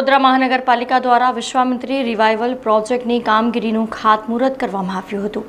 વડોદરા મહાનગરપાલિકા દ્વારા વિશ્વામિત્રી રિવાઇવલ પ્રોજેક્ટની કામગીરીનું ખાતમુહૂર્ત કરવામાં આવ્યું હતું.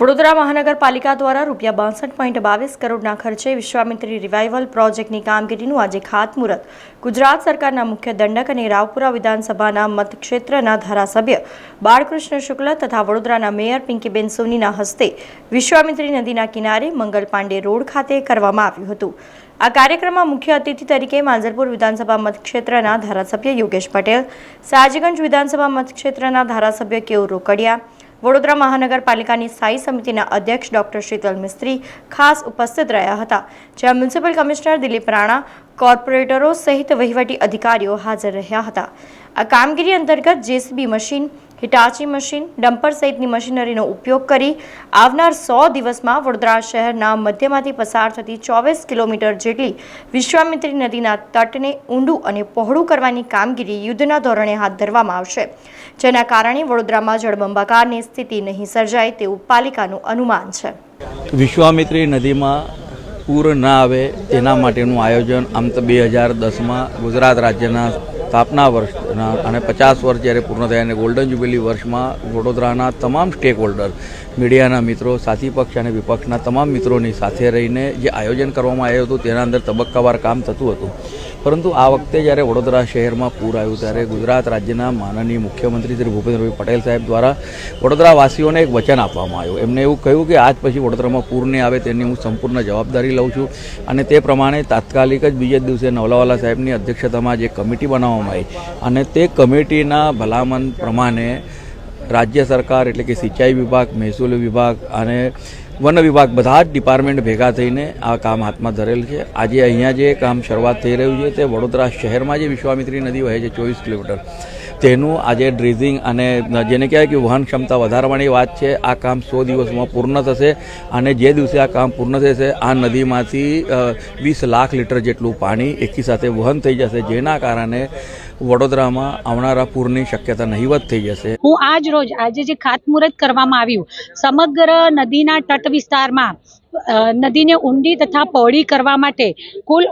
વડોદરા મહાનગરપાલિકા દ્વારા રૂપિયા બાસઠ પોઈન્ટ બાવીસ કરોડના ખર્ચે વિશ્વામિત્રી રિવાઇવલ પ્રોજેક્ટની કામગીરીનું આજે ખાતમુહૂર્ત. ગુજરાત સરકારના મુખ્ય દંડક અને રાવપુરા વિધાનસભાના મતક્ષેત્રના ધારાસભ્ય બાળકૃષ્ણ શુક્લ તથા વડોદરાના મેયર પિંકીબેન સોનીના હસ્તે વિશ્વામિત્રી નદીના કિનારે મંગલ પાંડે રોડ ખાતે કરવામાં આવ્યું હતું. આ કાર્યક્રમમાં મુખ્ય અતિથિ તરીકે માંજરપુર વિધાનસભા મતક્ષેત્રના ધારાસભ્ય યોગેશ પટેલ, સાજગંજ વિધાનસભા મતક્ષેત્રના ધારાસભ્ય કેવું રોકડિયા, વડોદરા મહાનગરપાલિકાની સ્થાયી સમિતિના અધ્યક્ષ ડોક્ટર શીતલ મિસ્ત્રી ખાસ ઉપસ્થિત રહ્યા હતા, જ્યાં મ્યુનિસિપલ કમિશનર દિલીપ રાણા, કોર્પોરેટરો સહિત વહીવટી અધિકારીઓ હાજર રહ્યા હતા. આ કામગીરી અંતર્ગત JCB machine Hitachi machine, dumper સહિતની મશીનરીનો ઉપયોગ કરી આવનાર સો દિવસમાં વડોદરા શહેરના મધ્યમાંથી પસાર થતી ચોવીસ કિલોમીટર જેટલી વિશ્વામિત્રી નદીના તટને ઊંડું અને પહોળું કરવાની કામગીરી યુદ્ધના ધોરણે હાથ ધરવામાં આવશે. જેના કારણે વડોદરામાં જળબંબાકારની સ્થિતિ નહીં સર્જાય તેવું પાલિકાનું અનુમાન છે. વિશ્વામિત્રી નદીમાં પૂર ના આવે તેના માટેનું આયોજન આમ તો બે હજાર દસમાં ગુજરાત રાજ્યના સ્થાપના વર્ષના અને પચાસ વર્ષ જ્યારે પૂર્ણ થયા અને ગોલ્ડન જ્યુબિલી વર્ષમાં વડોદરાના તમામ સ્ટેક હોલ્ડર મીડિયાના મિત્રો, સાથી પક્ષ અને વિપક્ષના તમામ મિત્રોની સાથે રહીને જે આયોજન કરવામાં આવ્યું હતું તેના અંદર તબક્કાવાર કામ થતું હતું. પરંતુ આ વખતે જ્યારે વડોદરા શહેરમાં પૂર આવ્યું ત્યારે ગુજરાત રાજ્યના માનનીય મુખ્યમંત્રી શ્રી ભૂપેન્દ્રભાઈ પટેલ સાહેબ દ્વારા વડોદરાવાસીઓને એક વચન આપવામાં આવ્યું. એમને એવું કહ્યું કે આજ પછી વડોદરામાં પૂર નહીં આવે તેની હું સંપૂર્ણ જવાબદારી લઉં છું અને તે પ્રમાણે તાત્કાલિક જ બીજે દિવસે નવલાવાલા સાહેબની અધ્યક્ષતામાં જે કમિટી બનાવવામાં આવી અને તે કમિટીના ભલામણ પ્રમાણે રાજ્ય સરકાર એટલે કે સિંચાઈ વિભાગ, મહેસૂલ વિભાગ અને વન વિભાગ બધા જ ડિપાર્ટમેન્ટ ભેગા થઈને આ કામ હાથમાં ધરેલ છે. આજે અહીંયા જે કામ શરૂઆત થઈ રહ્યું છે તે વડોદરા શહેરમાં જે વિશ્વામિત્રી નદી વહે છે ચોવીસ કિલોમીટર. તેનું આજે ડ્રીઝિંગ અને જેને કહેવાય કે વહન ક્ષમતા વધારવાની વાત છે. આ કામ સો દિવસમાં પૂર્ણ થશે અને જે દિવસે આ કામ પૂર્ણ થશે, આ નદીમાંથી વીસ લાખ લીટર જેટલું પાણી એકી સાથે વહન થઈ જશે. જેના કારણે વડોદરામાં આવનારા પૂરની શક્યતા નહીવત થઈ જશે. હું આજ રોજ આજે જે ખાતમુહૂર્ત કરવામાં આવ્યું, સમગ્ર નદીના તટ વિસ્તારમાં નદીને ઊંડી તથા પહોળી કરવા માટે કુલ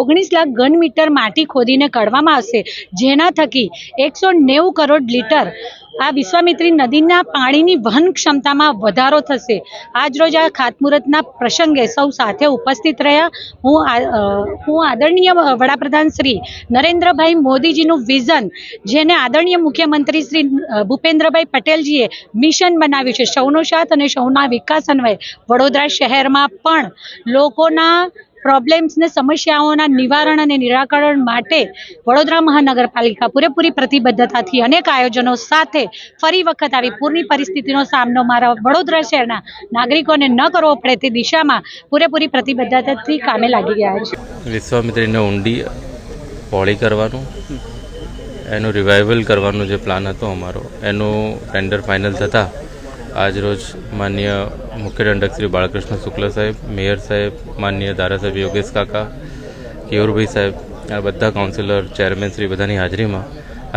ઓગણીસ લાખ ઘન મીટર માટી ખોદીને કાઢવામાં આવશે. જેના થકી એકસો નેવું કરોડ લીટર આ વિશ્વામિત્રી નદીના પાણીની વહન ક્ષમતામાં વધારો થશે. આજરોજ આ ખાતમુહૂર્તના પ્રસંગે સૌ સાથે ઉપસ્થિત રહ્યા. હું હું આદરણીય વડાપ્રધાન શ્રી નરેન્દ્રભાઈ મોદીજીનું વિઝન, જેને આદરણીય મુખ્યમંત્રી શ્રી ભૂપેન્દ્રભાઈ પટેલજીએ મિશન બનાવ્યું છે. સૌનો સાથ અને સૌના વિકાસ અન્વયે વડોદરા શહેરમાં પણ લોકોના પ્રોબ્લેમ્સને સમસ્યાઓના નિવારણ અને નિરાકરણ માટે વડોદરા મહાનગરપાલિકા પૂરેપૂરી પ્રતિબદ્ધતાથી અનેક આયોજનો સાથે ફરી વખત આવી પૂરની પરિસ્થિતિનો સામનો મારા વડોદરા શહેરના નાગરિકોને ન કરવો પડે તે દિશામાં પૂરેપૂરી પ્રતિબદ્ધતાથી કામે લાગી ગયા છે. વિશ્વામિત્રીને ઊંડી પોળી કરવાનું, એનું રિવાઇવલ કરવાનો જે પ્લાન હતો અમારો, એનું ટેન્ડર ફાઇનલ થતાં આજરોજ માન્ય મુખ્ય દંડક શ્રી બાળકૃષ્ણ શુક્લ સાહેબ, મેયર સાહેબ, માન્ય ધારાસભ્ય યોગેશ કાકા કેયુરભાઈ સાહેબ, આ બધા કાઉન્સિલર ચેરમેન શ્રી બધાની હાજરીમાં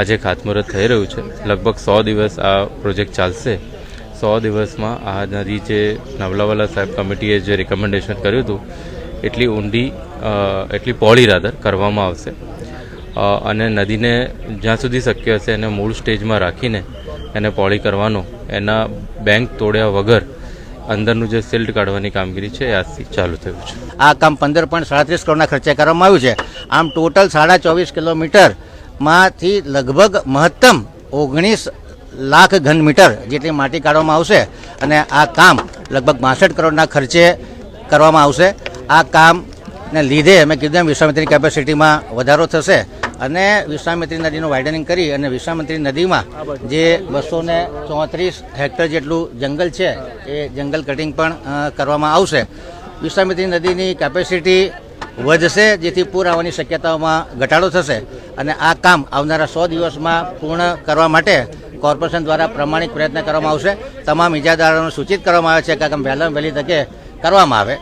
આજે ખાતમુહૂર્ત થઈ રહ્યું છે. લગભગ સો દિવસ આ પ્રોજેક્ટ ચાલશે. સો દિવસમાં આ નદી જે નવલાવાલા સાહેબ કમિટીએ જે રિકમેન્ડેશન કર્યું હતું, એટલી ઊંડી એટલી પહોળી રાદર કરવામાં આવશે. અને નદીને જ્યાં સુધી શક્ય હશે એને મૂળ સ્ટેજમાં રાખીને એને પહોળી કરવાનો, એના બેંક તોડ્યા વગર અંદરનું જે સિલ્ટ કાઢવાની કામગીરી છે એ આજથી ચાલુ થયું છે. આ કામ પંદર પોઈન્ટ સાડત્રીસ કરોડના ખર્ચે કરવામાં આવ્યું છે. આમ ટોટલ સાડા ચોવીસ કિલોમીટરમાંથી લગભગ મહત્તમ ઓગણીસ લાખ ઘન મીટર જેટલી માટી કાઢવામાં આવશે અને આ કામ લગભગ બાસઠ કરોડના ખર્ચે કરવામાં આવશે. આ કામને લીધે મેં કીધું એમ વિશ્વામિત્રી કેપેસિટીમાં વધારો થશે. અને વિશ્વામિત્રી નદીનું વાઇડનિંગ કરી અને વિશ્વામિત્રી નદીમાં જે બસો ને ચોત્રીસ હેક્ટર જેટલું જંગલ છે, એ જંગલ કટિંગ પણ કરવામાં આવશે. વિશ્વામિત્રી નદીની કેપેસિટી વધશે, જેથી પૂર આવવાની શક્યતાઓમાં ઘટાડો થશે. અને આ કામ આવનારા સો દિવસમાં પૂર્ણ કરવા માટે કોર્પોરેશન દ્વારા પ્રમાણિક પ્રયત્ન કરવામાં આવશે. તમામ ઇજાદારોને સૂચિત કરવામાં આવે છે કે કામ વહેલામાં વહેલી તકે કરવામાં આવે.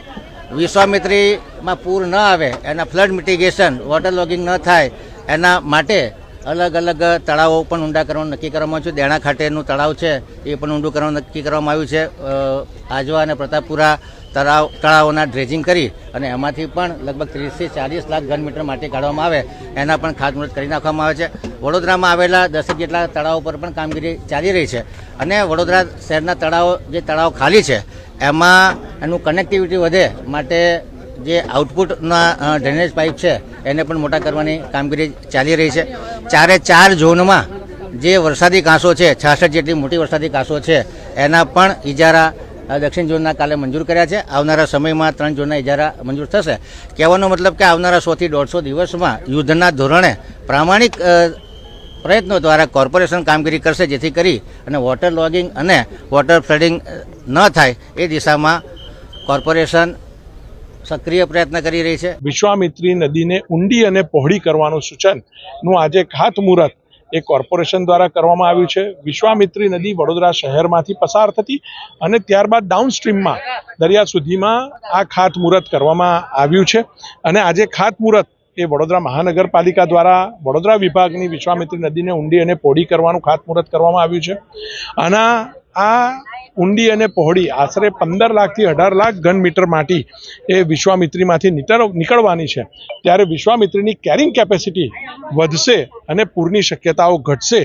વિશ્વામિત્રીમાં પૂર ન આવે, એના ફ્લડ મિટિગેશન વોટર લોગિંગ ન થાય એના માટે અલગ અલગ તળાવો પણ ઊંડા કરવાનું નક્કી કરવામાં આવ્યું છે. દેણા ખાતેનું તળાવ છે, એ પણ ઊંડું કરવાનું નક્કી કરવામાં આવ્યું છે. આજવા અને પ્રતાપપુરા તળાવ, તળાવોના ડ્રેજિંગ કરી અને એમાંથી પણ લગભગ ત્રીસથી ચાલીસ લાખ ઘન મીટર માટી કાઢવામાં આવે. એના પણ ખાતમુહૂર્ત કરી નાખવામાં આવે છે. વડોદરામાં આવેલા દસેક જેટલા તળાવો પર પણ કામગીરી ચાલી રહી છે અને વડોદરા શહેરના તળાવો, જે તળાવ ખાલી છે, એમાં એનું કનેક્ટિવિટી વધે માટે જે આઉટપુટના ડ્રેનેજ પાઇપ છે, એને પણ મોટા કરવાની કામગીરી ચાલી રહી છે. ચારે ચાર ઝોનમાં જે વરસાદી કાંસો છે, છાસઠ જેટલી મોટી વરસાદી કાંસો છે, એના પણ ઇજારા દક્ષિણ ઝોનના કાલે મંજૂર કર્યા છે. આવનારા સમયમાં ત્રણ ઝોનના ઇજારા મંજૂર થશે. કહેવાનો મતલબ કે આવનારા સોથી દોઢસો દિવસમાં યુદ્ધના ધોરણે પ્રામાણિક પ્રયત્નો દ્વારા કોર્પોરેશન કામગીરી કરશે, જેથી કરી અને વોટર લોગિંગ અને વોટર ફ્લડિંગ ન થાય એ દિશામાં કોર્પોરેશન સક્રિય પ્રયત્ન કરી રહી છે. વિશ્વામિત્રી નદીને ઊંડી અને પહોળી કરવાનું સૂચનનું આજે ખાતમુહૂર્ત એ કોર્પોરેશન દ્વારા કરવામાં આવ્યું છે. વિશ્વામિત્રી નદી વડોદરા શહેરમાંથી પસાર થતી અને ત્યારબાદ ડાઉનસ્ટ્રીમમાં દરિયા સુધીમાં આ ખાતમુહૂર્ત કરવામાં આવ્યું છે. અને આજે ખાતમુહૂર્ત એ વડોદરા મહાનગરપાલિકા દ્વારા વડોદરા વિભાગની વિશ્વામિત્રી નદીને ઊંડી અને પહોળી કરવાનું ખાતમુહૂર્ત કરવામાં આવ્યું છે. અને આ ઊંડી અને પહોળી, આશરે પંદર લાખથી અઢાર લાખ ઘન મીટર માટી એ વિશ્વામિત્રીમાંથી નીકળ નીકળવાની છે. ત્યારે વિશ્વામિત્રીની કેરિંગ કેપેસિટી વધશે અને પૂરની શક્યતાઓ ઘટશે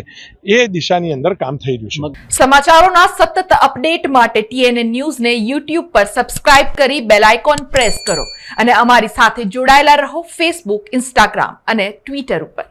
એ દિશાની અંદર કામ થઈ રહ્યું છે. સમાચારોના સતત અપડેટ માટે ટીએનએ ન્યૂઝને યુટ્યુબ પર સબસ્ક્રાઇબ કરી બેલ આઇકોન પ્રેસ કરો અને અમારી સાથે જોડાયેલા રહો ફેસબુક ઇન્સ્ટાગ્રામ અને ટ્વિટર ઉપર.